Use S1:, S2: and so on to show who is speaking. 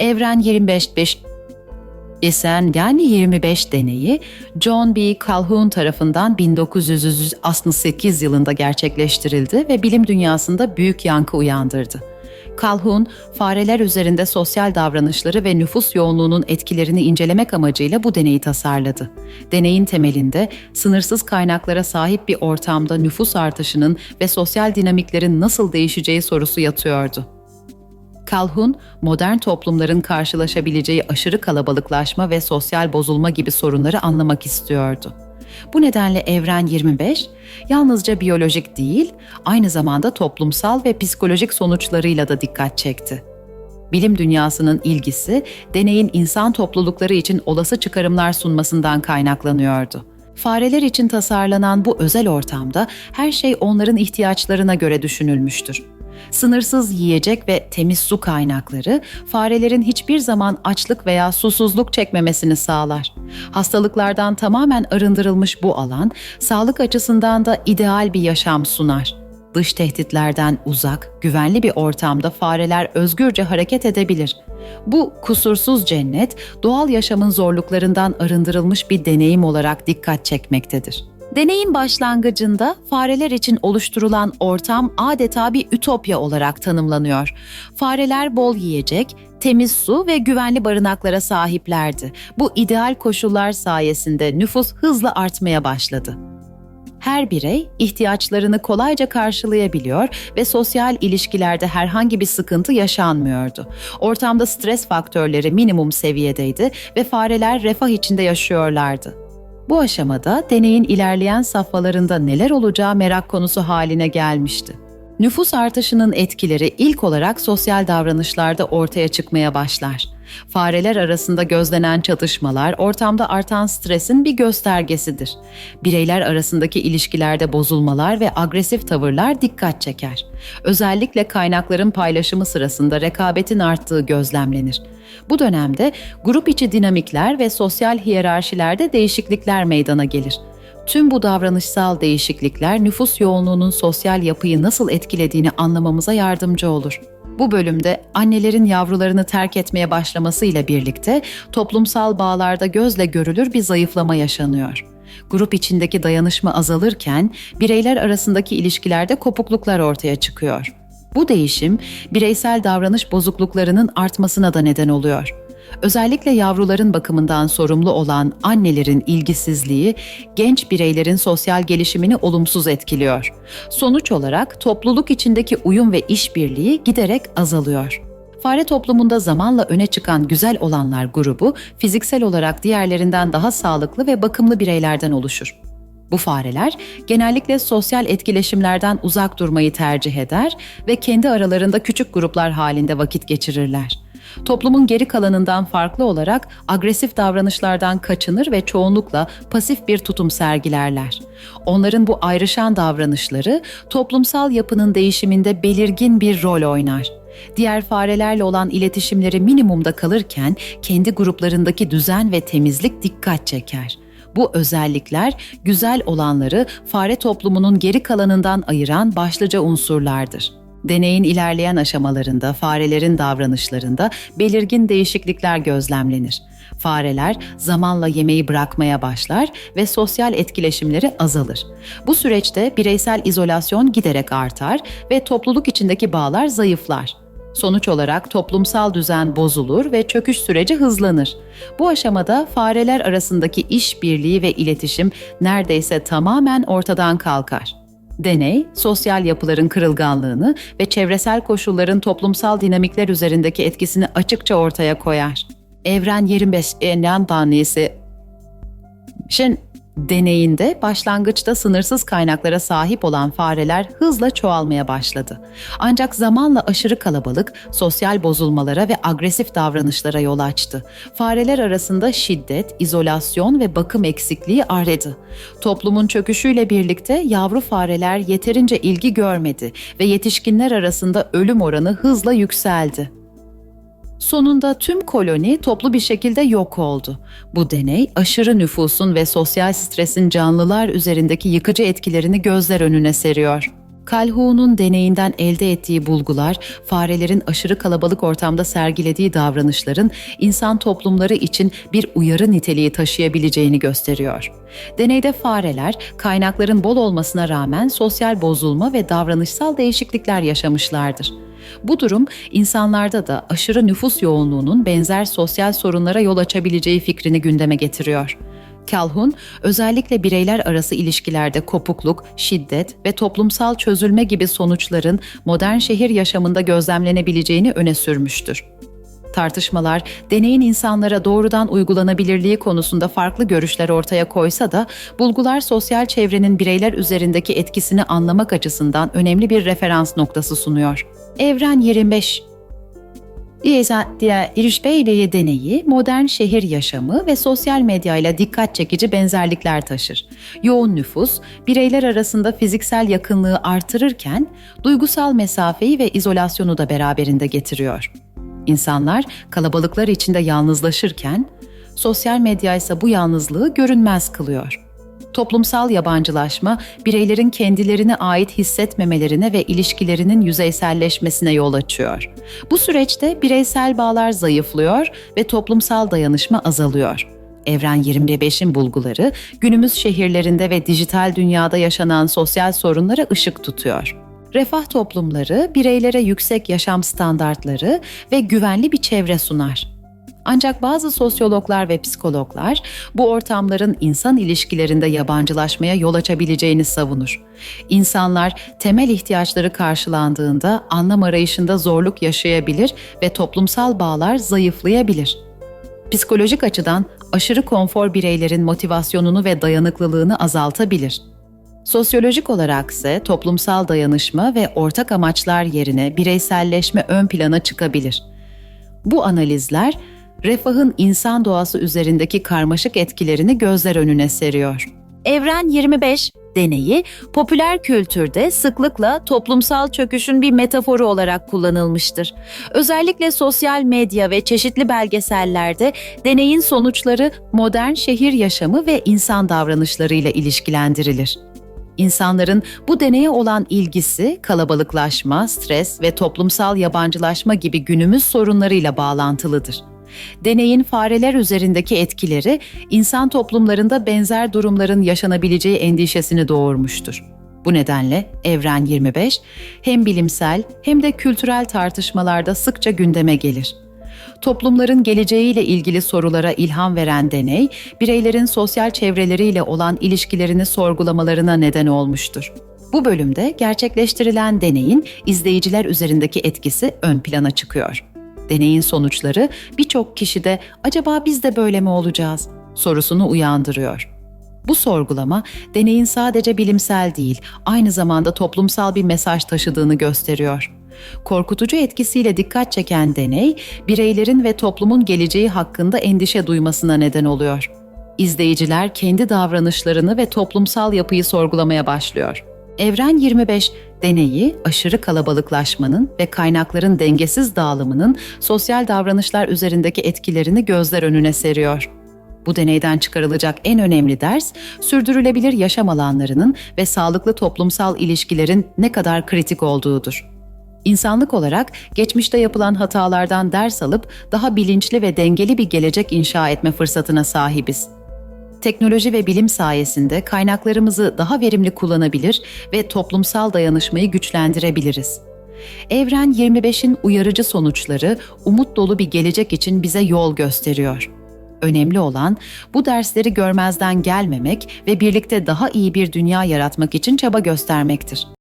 S1: Evren 25 isen yani 25 deneyi John B. Calhoun tarafından 1968 yılında gerçekleştirildi ve bilim dünyasında büyük yankı uyandırdı. Calhoun, fareler üzerinde sosyal davranışları ve nüfus yoğunluğunun etkilerini incelemek amacıyla bu deneyi tasarladı. Deneyin temelinde sınırsız kaynaklara sahip bir ortamda nüfus artışının ve sosyal dinamiklerin nasıl değişeceği sorusu yatıyordu. Calhoun, modern toplumların karşılaşabileceği aşırı kalabalıklaşma ve sosyal bozulma gibi sorunları anlamak istiyordu. Bu nedenle Evren 25, yalnızca biyolojik değil, aynı zamanda toplumsal ve psikolojik sonuçlarıyla da dikkat çekti. Bilim dünyasının ilgisi, deneyin insan toplulukları için olası çıkarımlar sunmasından kaynaklanıyordu. Fareler için tasarlanan bu özel ortamda her şey onların ihtiyaçlarına göre düşünülmüştür. Sınırsız yiyecek ve temiz su kaynakları farelerin hiçbir zaman açlık veya susuzluk çekmemesini sağlar. Hastalıklardan tamamen arındırılmış bu alan sağlık açısından da ideal bir yaşam sunar. Dış tehditlerden uzak, güvenli bir ortamda fareler özgürce hareket edebilir. Bu kusursuz cennet doğal yaşamın zorluklarından arındırılmış bir deneyim olarak dikkat çekmektedir. Deneyin başlangıcında fareler için oluşturulan ortam adeta bir ütopya olarak tanımlanıyor. Fareler bol yiyecek, temiz su ve güvenli barınaklara sahiplerdi. Bu ideal koşullar sayesinde nüfus hızla artmaya başladı. Her birey ihtiyaçlarını kolayca karşılayabiliyor ve sosyal ilişkilerde herhangi bir sıkıntı yaşanmıyordu. Ortamda stres faktörleri minimum seviyedeydi ve fareler refah içinde yaşıyorlardı. Bu aşamada deneyin ilerleyen safhalarında neler olacağı merak konusu haline gelmişti. Nüfus artışının etkileri ilk olarak sosyal davranışlarda ortaya çıkmaya başlar. Fareler arasında gözlenen çatışmalar ortamda artan stresin bir göstergesidir. Bireyler arasındaki ilişkilerde bozulmalar ve agresif tavırlar dikkat çeker. Özellikle kaynakların paylaşımı sırasında rekabetin arttığı gözlemlenir. Bu dönemde grup içi dinamikler ve sosyal hiyerarşilerde değişiklikler meydana gelir. Tüm bu davranışsal değişiklikler nüfus yoğunluğunun sosyal yapıyı nasıl etkilediğini anlamamıza yardımcı olur. Bu bölümde annelerin yavrularını terk etmeye başlamasıyla birlikte toplumsal bağlarda gözle görülür bir zayıflama yaşanıyor. Grup içindeki dayanışma azalırken bireyler arasındaki ilişkilerde kopukluklar ortaya çıkıyor. Bu değişim bireysel davranış bozukluklarının artmasına da neden oluyor. Özellikle yavruların bakımından sorumlu olan annelerin ilgisizliği genç bireylerin sosyal gelişimini olumsuz etkiliyor. Sonuç olarak topluluk içindeki uyum ve işbirliği giderek azalıyor. Fare toplumunda zamanla öne çıkan güzel olanlar grubu fiziksel olarak diğerlerinden daha sağlıklı ve bakımlı bireylerden oluşur. Bu fareler genellikle sosyal etkileşimlerden uzak durmayı tercih eder ve kendi aralarında küçük gruplar halinde vakit geçirirler. Toplumun geri kalanından farklı olarak agresif davranışlardan kaçınır ve çoğunlukla pasif bir tutum sergilerler. Onların bu ayrışan davranışları toplumsal yapının değişiminde belirgin bir rol oynar. Diğer farelerle olan iletişimleri minimumda kalırken kendi gruplarındaki düzen ve temizlik dikkat çeker. Bu özellikler güzel olanları fare toplumunun geri kalanından ayıran başlıca unsurlardır. Deneyin ilerleyen aşamalarında farelerin davranışlarında belirgin değişiklikler gözlemlenir. Fareler zamanla yemeği bırakmaya başlar ve sosyal etkileşimleri azalır. Bu süreçte bireysel izolasyon giderek artar ve topluluk içindeki bağlar zayıflar. Sonuç olarak toplumsal düzen bozulur ve çöküş süreci hızlanır. Bu aşamada fareler arasındaki işbirliği ve iletişim neredeyse tamamen ortadan kalkar. Deney, sosyal yapıların kırılganlığını ve çevresel koşulların toplumsal dinamikler üzerindeki etkisini açıkça ortaya koyar. Evren 25 Enlem Banliyesi Şimdi Deneyinde başlangıçta sınırsız kaynaklara sahip olan fareler hızla çoğalmaya başladı. Ancak zamanla aşırı kalabalık, sosyal bozulmalara ve agresif davranışlara yol açtı. Fareler arasında şiddet, izolasyon ve bakım eksikliği arttı. Toplumun çöküşüyle birlikte yavru fareler yeterince ilgi görmedi ve yetişkinler arasında ölüm oranı hızla yükseldi. Sonunda tüm koloni toplu bir şekilde yok oldu. Bu deney aşırı nüfusun ve sosyal stresin canlılar üzerindeki yıkıcı etkilerini gözler önüne seriyor. Calhoun'un deneyinden elde ettiği bulgular, farelerin aşırı kalabalık ortamda sergilediği davranışların insan toplumları için bir uyarı niteliği taşıyabileceğini gösteriyor. Deneyde fareler, kaynakların bol olmasına rağmen sosyal bozulma ve davranışsal değişiklikler yaşamışlardır. Bu durum insanlarda da aşırı nüfus yoğunluğunun benzer sosyal sorunlara yol açabileceği fikrini gündeme getiriyor. Calhoun, özellikle bireyler arası ilişkilerde kopukluk, şiddet ve toplumsal çözülme gibi sonuçların modern şehir yaşamında gözlemlenebileceğini öne sürmüştür. Tartışmalar, deneyin insanlara doğrudan uygulanabilirliği konusunda farklı görüşler ortaya koysa da, bulgular sosyal çevrenin bireyler üzerindeki etkisini anlamak açısından önemli bir referans noktası sunuyor. Evren 25 İrişbeyliği deneyi, modern şehir yaşamı ve sosyal medyayla dikkat çekici benzerlikler taşır. Yoğun nüfus, bireyler arasında fiziksel yakınlığı artırırken, duygusal mesafeyi ve izolasyonu da beraberinde getiriyor. İnsanlar kalabalıklar içinde yalnızlaşırken, sosyal medya ise bu yalnızlığı görünmez kılıyor. Toplumsal yabancılaşma, bireylerin kendilerine ait hissetmemelerine ve ilişkilerinin yüzeyselleşmesine yol açıyor. Bu süreçte bireysel bağlar zayıflıyor ve toplumsal dayanışma azalıyor. Evren 25'in bulguları, günümüz şehirlerinde ve dijital dünyada yaşanan sosyal sorunlara ışık tutuyor. Refah toplumları, bireylere yüksek yaşam standartları ve güvenli bir çevre sunar. Ancak bazı sosyologlar ve psikologlar bu ortamların insan ilişkilerinde yabancılaşmaya yol açabileceğini savunur. İnsanlar temel ihtiyaçları karşılandığında anlam arayışında zorluk yaşayabilir ve toplumsal bağlar zayıflayabilir. Psikolojik açıdan aşırı konfor bireylerin motivasyonunu ve dayanıklılığını azaltabilir. Sosyolojik olarak ise toplumsal dayanışma ve ortak amaçlar yerine bireyselleşme ön plana çıkabilir. Bu analizler refahın insan doğası üzerindeki karmaşık etkilerini gözler önüne seriyor.
S2: Evren 25 deneyi popüler kültürde sıklıkla toplumsal çöküşün bir metaforu olarak kullanılmıştır. Özellikle sosyal medya ve çeşitli belgesellerde deneyin sonuçları modern şehir yaşamı ve insan davranışlarıyla ilişkilendirilir. İnsanların bu deneye olan ilgisi kalabalıklaşma, stres ve toplumsal yabancılaşma gibi günümüz sorunlarıyla bağlantılıdır. Deneyin fareler üzerindeki etkileri insan toplumlarında benzer durumların yaşanabileceği endişesini doğurmuştur. Bu nedenle Evren 25 hem bilimsel hem de kültürel tartışmalarda sıkça gündeme gelir. Toplumların geleceğiyle ilgili sorulara ilham veren deney, bireylerin sosyal çevreleriyle olan ilişkilerini sorgulamalarına neden olmuştur. Bu bölümde gerçekleştirilen deneyin izleyiciler üzerindeki etkisi ön plana çıkıyor. Deneyin sonuçları birçok kişide acaba biz de böyle mi olacağız sorusunu uyandırıyor. Bu sorgulama deneyin sadece bilimsel değil, aynı zamanda toplumsal bir mesaj taşıdığını gösteriyor. Korkutucu etkisiyle dikkat çeken deney, bireylerin ve toplumun geleceği hakkında endişe duymasına neden oluyor. İzleyiciler kendi davranışlarını ve toplumsal yapıyı sorgulamaya başlıyor. Evren 25 deneyi aşırı kalabalıklaşmanın ve kaynakların dengesiz dağılımının sosyal davranışlar üzerindeki etkilerini gözler önüne seriyor. Bu deneyden çıkarılacak en önemli ders, sürdürülebilir yaşam alanlarının ve sağlıklı toplumsal ilişkilerin ne kadar kritik olduğudur. İnsanlık olarak geçmişte yapılan hatalardan ders alıp daha bilinçli ve dengeli bir gelecek inşa etme fırsatına sahibiz teknoloji ve bilim sayesinde kaynaklarımızı daha verimli kullanabilir ve toplumsal dayanışmayı güçlendirebiliriz. Evren 25'in uyarıcı sonuçları umut dolu bir gelecek için bize yol gösteriyor. Önemli olan bu dersleri görmezden gelmemek ve birlikte daha iyi bir dünya yaratmak için çaba göstermektir.